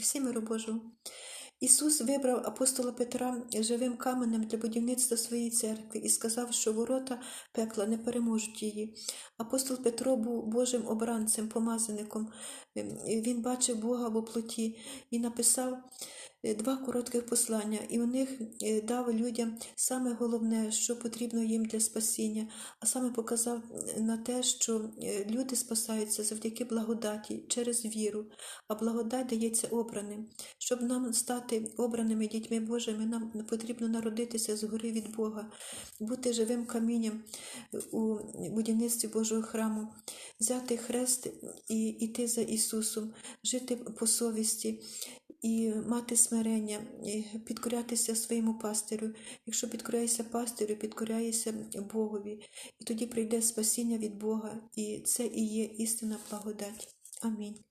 Всі миру Божого. Ісус вибрав апостола Петра живим каменем для будівництва своєї церкви і сказав, що ворота пекла не переможуть її. Апостол Петро був Божим обранцем, помазаником. Він бачив Бога в оплоті і написав два коротких послання, і у них е, дав людям саме головне, що потрібно їм для спасіння, а саме показав е, на те, що е, люди спасаються завдяки благодаті через віру, а благодать дається обраним. Щоб нам стати обраними дітьми Божими, нам потрібно народитися згори від Бога, бути живим камінням у будівництві Божого храму, взяти хрест і йти за Ісусом, жити по совісті і мати смирення, підкорятися своєму пастирю. Якщо підкоряєшся пастирю, підкоряєшся Богові, і тоді прийде спасіння від Бога, і це і є істина благодать. Амінь.